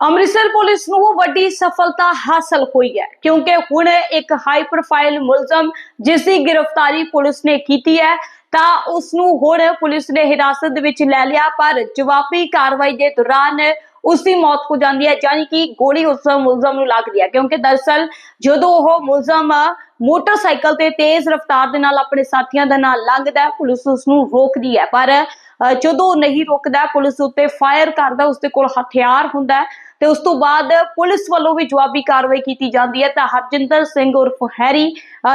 Amritsar police ਨੂੰ ਵੱਡੀ ਸਫਲਤਾ ਹਾਸਲ ਹੋਈ ਹੈ, ਕਿਉਂਕਿ ਹੁਣ ਇੱਕ ਹਾਈ ਪ੍ਰੋਫਾਈਲ ਮੁਲਜ਼ਮ ਜਿਸ ਦੀ ਗ੍ਰਿਫਤਾਰੀ ਪੁਲਿਸ ਨੇ ਕੀਤੀ ਹੈ, ਤਾਂ ਉਸ ਨੂੰ ਹੁਣ ਪੁਲਿਸ ਨੇ ਹਿਰਾਸਤ ਦੇ ਵਿੱਚ ਲੈ ਲਿਆ, ਪਰ ਜਵਾਬੀ ਕਾਰਵਾਈ ਦੇ ਦੌਰਾਨ ਉਸ ਦੀ ਮੌਤ ਹੋ ਜਾਂਦੀ ਹੈ ਯਾਨੀ ਕਿ ਗੋਲੀ ਉਸ ਮੁਲਜ਼ਮ ਨੂੰ ਲੱਗਦੀ ਹੈ, ਕਿਉਂਕਿ ਦਰਸਲ ਜਦੋਂ ਉਹ ਮੁਲਜ਼ਮ ਮੋਟਰਸਾਈਕਲ ਤੇ ਤੇਜ਼ ਰਫ਼ਤਾਰ ਦੇ ਨਾਲ ਆਪਣੇ ਸਾਥੀਆਂ ਦੇ ਨਾਲ ਲੰਘਦਾ ਹੈ, ਪੁਲਿਸ ਉਸ ਨੂੰ ਰੋਕਦੀ ਹੈ, ਪਰ ਜਦੋਂ ਉਹ ਨਹੀਂ ਰੋਕਦਾ, ਪੁਲਿਸ ਉੱਤੇ ਫਾਇਰ ਕਰਦਾ, ਉਸ ਦੇ ਕੋਲ ਹਥਿਆਰ ਹੁੰਦਾ ਹੈ ਤੇ ਉਸ ਤੋਂ ਬਾਅਦ ਪੁਲਿਸ ਵੱਲੋਂ ਵੀ ਜਵਾਬੀ ਕਾਰਵਾਈ ਕੀਤੀ ਜਾਂਦੀ ਹੈ। ਤਾਂ ਹਰਜਿੰਦਰ ਸਿੰਘ ਉਰਫ ਹੈਰੀ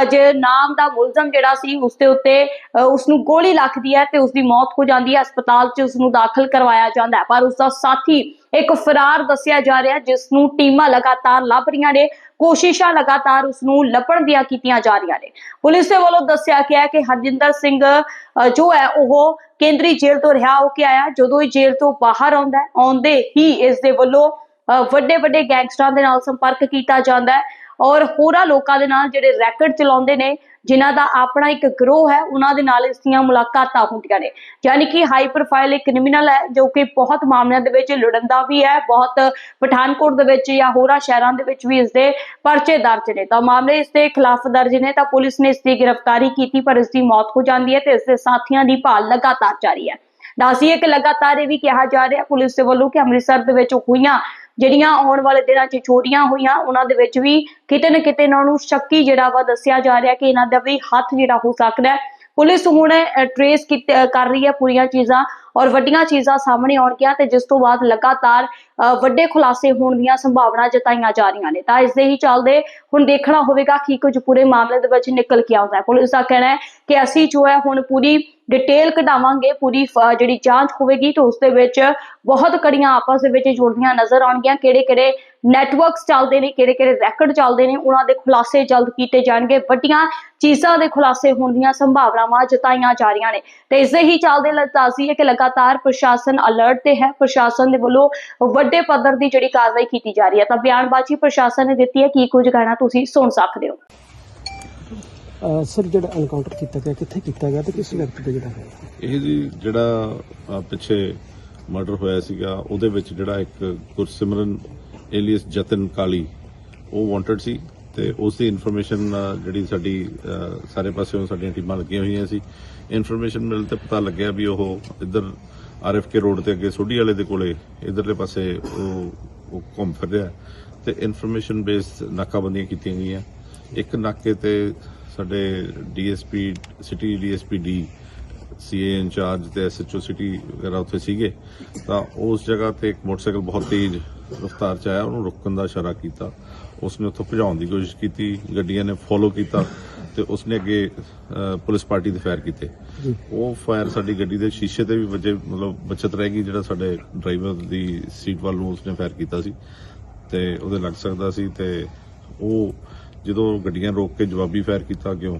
ਜੇ ਨਾਮ ਦਾ ਮੁਲਜ਼ਮ ਜਿਹੜਾ ਸੀ, ਉਸ ਦੇ ਉੱਤੇ ਉਸ ਨੂੰ ਗੋਲੀ ਲੱਗਦੀ ਹੈ ਤੇ ਉਸ ਦੀ ਮੌਤ ਹੋ ਜਾਂਦੀ ਹੈ। ਹਸਪਤਾਲ 'ਚ ਉਸ ਨੂੰ ਦਾਖਲ ਕਰਵਾਇਆ ਜਾਂਦਾ ਹੈ। ਪਰ ਉਸ ਦਾ ਸਾਥੀ ਇੱਕ ਫਰਾਰ ਦੱਸਿਆ ਜਾ ਰਿਹਾ ਜਿਸ ਨੂੰ ਟੀਮਾਂ ਲਗਾਤਾਰ ਲੱਭ ਰਹੀਆਂ ਨੇ। ਕੋਸ਼ਿਸ਼ਾਂ ਲਗਾਤਾਰ ਉਸ ਨੂੰ ਲੱਭਣ ਦੀਆਂ ਕੀਤੀਆਂ ਜਾ ਰਹੀਆਂ ਨੇ। ਪੁਲਿਸ ਦੇ ਵੱਲੋਂ ਦੱਸਿਆ ਗਿਆ ਕਿ ਹਰਜਿੰਦਰ ਸਿੰਘ ਜੋ ਹੈ, ਉਹ ਕੇਂਦਰੀ ਜੇਲ੍ਹ ਤੋਂ ਰਿਹਾ ਹੋ ਕੇ ਆਇਆ। ਜਦੋਂ ਇਹ ਜੇਲ੍ਹ ਤੋਂ ਬਾਹਰ ਆਉਂਦਾ ਆਉਂਦੇ ਹੀ ਇਸ ਦੇ ਵੱਲੋਂ ਵੱਡੇ ਵੱਡੇ ਗੈਂਗਸਟਰਾਂ ਦੇ ਨਾਲ ਸੰਪਰਕ ਕੀਤਾ ਜਾਂਦਾ ਹੈ ਔਰ ਹੋਰਾਂ ਲੋਕਾਂ ਦੇ ਨਾਲ ਜਿਹੜੇ ਰੈਕਟ ਚਲਾਉਂਦੇ ਨੇ, ਜਿਨ੍ਹਾਂ ਦਾ ਆਪਣਾ ਇੱਕ ਗਰੋਹ ਹੈ, ਉਹਨਾਂ ਦੇ ਨਾਲ ਇਸ ਦੀਆਂ ਮੁਲਾਕਾਤਾਂ ਹੁੰਦੀਆਂ ਨੇ। ਯਾਨੀ ਕਿ ਹਾਈ ਪ੍ਰੋਫਾਈਲ ਇੱਕ ਕ੍ਰਿਮੀਨਲ ਹੈ, ਜੋ ਕਿ ਬਹੁਤ ਮਾਮਲਿਆਂ ਦੇ ਵਿੱਚ ਲੁੜੰਦਾ ਵੀ ਹੈ, ਬਹੁਤ ਪਠਾਨਕੋਟ ਦੇ ਵਿੱਚ ਜਾਂ ਹੋਰਾਂ ਸ਼ਹਿਰਾਂ ਦੇ ਵਿੱਚ ਵੀ ਇਸ ਦੇ ਪਰਚੇ ਦਰਜ ਨੇ। ਤਾਂ ਮਾਮਲੇ ਇਸ ਦੇ ਖਿਲਾਫ ਦਰਜ ਨੇ, ਤਾਂ ਪੁਲਿਸ ਨੇ ਇਸ ਦੀ ਗ੍ਰਿਫਤਾਰੀ ਕੀਤੀ, ਪਰ ਇਸ ਦੀ ਮੌਤ ਹੋ ਜਾਂਦੀ ਹੈ ਤੇ ਇਸ ਦੇ ਸਾਥੀਆਂ ਦੀ ਭਾਲ ਲਗਾਤਾਰ ਜਾਰੀ ਹੈ। ਦੱਸੀਏ ਕਿ ਲਗਾਤਾਰ ਇਹ ਵੀ ਕਿਹਾ ਜਾ ਰਿਹਾ, ਪੁਲਿਸ ਦੇ ਵੱਲੋਂ ਕਿ ਅੰਮ੍ਰਿਤਸਰ ਦੇ ਵਿੱਚ ਹੋਈਆਂ ਜਿਹੜੀਆਂ ਆਉਣ ਵਾਲੇ ਦਿਨਾਂ 'ਚ ਚੋਰੀਆਂ ਹੋਈਆਂ, ਉਹਨਾਂ ਦੇ ਵਿੱਚ ਵੀ ਕਿਤੇ ਨਾ ਕਿਤੇ ਇਹਨਾਂ ਨੂੰ ਸ਼ੱਕੀ ਜਿਹੜਾ ਵਾ ਦੱਸਿਆ ਜਾ ਰਿਹਾ ਕਿ ਇਹਨਾਂ ਦਾ ਵੀ ਹੱਥ ਜਿਹੜਾ ਹੋ ਸਕਦਾ ਹੈ। ਪੁਲਿਸ ਹੁਣ ਟਰੇਸ ਕਰ ਰਹੀ ਹੈ ਪੂਰੀਆਂ ਚੀਜ਼ਾਂ ਔਰ ਵੱਡੀਆਂ ਚੀਜ਼ਾਂ ਸਾਹਮਣੇ ਆਉਣਗੀਆਂ ਤੇ ਜਿਸ ਤੋਂ ਬਾਅਦ ਲਗਾਤਾਰ ਵੱਡੇ ਖੁਲਾਸੇ ਹੋਣ ਦੀਆਂ ਸੰਭਾਵਨਾ ਜਤਾਈਆਂ ਜਾ ਰਹੀਆਂ ਨੇ। ਤਾਂ ਇਸ ਦੇ ਹੀ ਚੱਲਦੇ ਹੁਣ ਦੇਖਣਾ ਹੋਵੇਗਾ ਕਿ ਕੁਝ ਪੂਰੇ ਮਾਮਲੇ ਦੇ ਵਿੱਚ ਨਿਕਲ ਕੇ ਆਉਂਦਾ ਹੈ। ਪੁਲਿਸ ਦਾ ਕਹਿਣਾ ਹੈ ਕਿ ਅਸੀਂ ਜੋ ਹੈ ਹੁਣ ਪੂਰੀ ਡਿਟੇਲ ਕਢਾਵਾਂਗੇ, ਪੂਰੀ ਜਿਹੜੀ ਜਾਂਚ ਹੋਵੇਗੀ ਤਾਂ ਉਸ ਦੇ ਵਿੱਚ ਬਹੁਤ ਕੜੀਆਂ ਆਪਸ ਦੇ ਵਿੱਚ ਜੁੜਦੀਆਂ ਨਜ਼ਰ ਆਉਣਗੀਆਂ। ਕਿਹੜੇ ਕਿਹੜੇ ਨੈਟਵਰਕਸ ਚੱਲਦੇ ਨੇ ਕਿਹੜੇ ਕਿਹੜੇ ਰੈਕਡ ਚੱਲਦੇ ਨੇ, ਉਹਨਾਂ ਦੇ ਖੁਲਾਸੇ ਜਲਦ ਕੀਤੇ ਜਾਣਗੇ। ਵੱਡੀਆਂ ਚੀਜ਼ਾਂ ਦੇ ਖੁਲਾਸੇ ਹੋਣ ਦੀਆਂ ਸੰਭਾਵਨਾਵਾਂ ਜਤਾਈਆਂ ਜਾ ਰਹੀਆਂ ਨੇ। ਤੇ ਇਸ ਹੀ ਚੱਲਦੇ ਲਤਾਸੀ ਹੈ ਕਿ ਲਗਾਤਾਰ ਪ੍ਰਸ਼ਾਸਨ ਅਲਰਟ ਤੇ ਹੈ। ਪ੍ਰਸ਼ਾਸਨ ਦੇ ਵੱਲੋਂ ਵੱਡੇ ਪੱਧਰ ਦੀ ਜਿਹੜੀ ਕਾਰਵਾਈ ਕੀਤੀ ਜਾ ਰਹੀ ਹੈ ਤਾਂ ਬਿਆਨਬਾਜ਼ੀ ਪ੍ਰਸ਼ਾਸਨ ਨੇ ਦਿੱਤੀ ਹੈ ਕੀ ਕੁਝ ਕਹਿਣਾ ਤੁਸੀਂ ਸੁਣ ਸਕਦੇ ਹੋ? ਸਰ ਜਿਹੜਾ ਐਨਕਾਊਂਟਰ ਕੀਤਾ ਗਿਆ ਕਿੱਥੇ ਕੀਤਾ ਗਿਆ ਤੇ ਕਿਸ ਵਿਅਕਤੀ ਦਾ ਜਿਹੜਾ ਹੈ ਇਹ ਜੀ ਜਿਹੜਾ ਅਹ, ਪਿੱਛੇ ਮਰਡਰ ਹੋਇਆ ਸੀਗਾ ਉਹਦੇ ਵਿੱਚ ਜਿਹੜਾ ਇੱਕ ਗੁਰਸਿਮਰਨ ਏਲੀਅਸ ਜਤਨ ਕਾਲੀ ਉਹ ਵਾਂਟਡ ਸੀ ਤੇ ਉਸ ਦੀ ਇਨਫੋਰਮੇਸ਼ਨ ਜਿਹੜੀ ਸਾਡੀ ਅਹ, ਸਾਰੇ ਪਾਸਿਓਂ ਸਾਡੀਆਂ ਟੀਮਾਂ ਲੱਗੀਆਂ ਹੋਈਆਂ ਸੀ। ਇਨਫੋਰਮੇਸ਼ਨ ਮਿਲ ਤੇ ਪਤਾ ਲੱਗਿਆ ਵੀ ਉਹ ਇੱਧਰ ਆਰਐਫਕੇ ਰੋਡ ਤੇ ਅੱਗੇ ਸੋਢੀ ਵਾਲੇ ਦੇ ਕੋਲੇ ਇਧਰਲੇ ਪਾਸੇ ਉਹ ਉਹ ਘੁੰਮ ਫਿਰ ਰਿਹਾ। ਤੇ ਇਨਫੋਰਮੇਸ਼ਨ ਬੇਸਡ ਨਾਕਾਬੰਦੀਆਂ ਕੀਤੀਆਂ ਗਈਆਂ। ਇੱਕ ਨਾਕੇ ਤੇ ਸਾਡੇ DSP, city DSP D, CA incharge ਤੇ ਐਸਐਚਓ ਸਿਟੀ ਵਗੈਰਾ ਉੱਥੇ ਸੀਗੇ। ਤਾਂ ਉਸ ਜਗ੍ਹਾ ਤੇ ਇੱਕ ਮੋਟਰਸਾਈਕਲ ਬਹੁਤ ਤੇਜ਼ ਰਫ਼ਤਾਰ ਚ ਆਇਆ ਉਹਨੂੰ ਰੁਕਣ ਦਾ ਇਸ਼ਾਰਾ ਕੀਤਾ। ਉਸਨੇ ਉੱਥੋਂ ਭਜਾਉਣ ਦੀ ਕੋਸ਼ਿਸ਼ ਕੀਤੀ ਗੱਡੀਆਂ ਨੇ ਫੋਲੋ ਕੀਤਾ ਤੇ ਉਸਨੇ ਅੱਗੇ ਅਹ, ਪੁਲਿਸ ਪਾਰਟੀ ਦੇ ਫਾਇਰ ਕੀਤੇ। ਉਹ ਫਾਇਰ ਸਾਡੀ ਗੱਡੀ ਦੇ ਸ਼ੀਸ਼ੇ ਤੇ ਵੀ ਵੱਜੇ ਮਤਲਬ ਬਚਤ ਰਹਿ ਗਈ ਜਿਹੜਾ ਸਾਡੇ ਡਰਾਈਵਰ ਦੀ ਸੀਟ ਵੱਲ ਨੂੰ ਉਸਨੇ ਫਾਇਰ ਕੀਤਾ ਸੀ। ਤੇ ਉਹਦੇ ਲੱਗ ਸਕਦਾ ਸੀ ਤੇ ਉਹ ਜਦੋਂ ਗੱਡੀਆਂ ਰੋਕ ਕੇ ਜਵਾਬੀ ਫਾਇਰ ਕੀਤਾ ਕਿਉਂ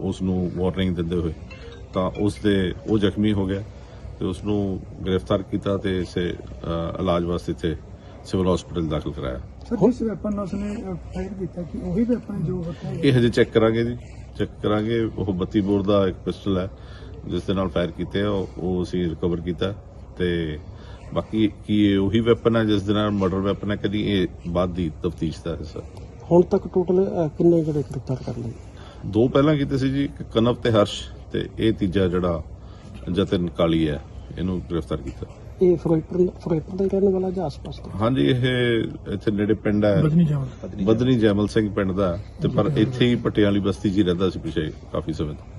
ਉਸ ਨੂੰ ਵਾਰਨਿੰਗ ਦਿੰਦੇ ਹੋਏ ਤਾਂ ਉਸ ਦੇ ਉਹ ਜ਼ਖਮੀ ਹੋ ਗਿਆ ਤੇ ਉਸ ਨੂੰ ਗ੍ਰਿਫਤਾਰ ਕੀਤਾ ਤੇ ਇਸੇ ਇਲਾਜ ਵਾਸਤੇ ਇੱਥੇ ਸਿਵਲ ਹਸਪੀਟਲ ਦਾਖਲ ਕਰਾਇਆ। ਸਰ ਜਿਸ ਵੈਪਨ ਉਸਨੇ ਫਾਇਰ ਕੀਤਾ ਕਿ ਉਹੀ ਵੈਪਨ ਜੋ ਹੈ? ਇਹ ਹਜੇ ਚੈੱਕ ਕਰਾਂਗੇ ਜੀ। ਚੈੱਕ ਕਰਾਂਗੇ ਉਹ 32 ਬੋਰ ਦਾ ਇੱਕ ਪਿਸਟਲ ਹੈ ਜਿਸ ਦੇ ਨਾਲ ਫਾਇਰ ਕੀਤੇ ਆ ਉਹ ਉਹ ਅਸੀਂ ਰਿਕਵਰ ਕੀਤਾ। ਤੇ ਬਾਕੀ ਕੀ ਇਹ ਉਹੀ ਵੈਪਨ ਹੈ ਜਿਸ ਦੇ ਨਾਲ ਮਰਡਰ ਵੈਪਨ ਹੈ ਕਦੀ ਇਹ ਬਾਅਦ ਦੀ ਤਫਤੀਸ਼ ਦਾ ਹਿੱਸਾ। ਹੁਣ ਤੱਕ ਟੋਟਲ ਕਿੰਨੇ ਜਿਹੜੇ ਗ੍ਰਿਫਤਾਰ ਕਰ ਲਏ? ਦੋ ਪਹਿਲਾਂ ਕੀਤੇ ਸੀ ਜੀ ਇੱਕ ਕਨਵ ਤੇ ਹਰਸ਼ ਤੇ ਇਹ ਤੀਜਾ ਜਿਹੜਾ ਜਤਨ ਕਾਲੀ ਹੈ ਇਹਨੂੰ ਗ੍ਰਿਫਤਾਰ ਕੀਤਾ। ਇਹ ਫਿਰੋਜ਼ਪੁਰ ਫਿਰੋਜ਼ਪੁਰ ਦਾ ਹੀ ਰਹਿਣ ਵਾਲਾ ਜਾਂ ਆਸ-ਪਾਸ ਦਾ? ਹਾਂਜੀ ਇਹ ਇੱਥੇ ਨੇੜੇ ਪਿੰਡ ਹੈ। ਬਦਨੀ ਜਾਵਲ ਬਦਨੀ ਜੈਮਲ ਸਿੰਘ ਪਿੰਡ ਦਾ। ਤੇ ਪਰ ਇੱਥੇ ਹੀ ਪਟਿਆਲੀ ਬਸਤੀ 'ਚ ਹੀ ਰਹਿੰਦਾ ਸੀ ਪਿਛੇ ਕਾਫੀ ਸਮੇਂ ਤੋਂ।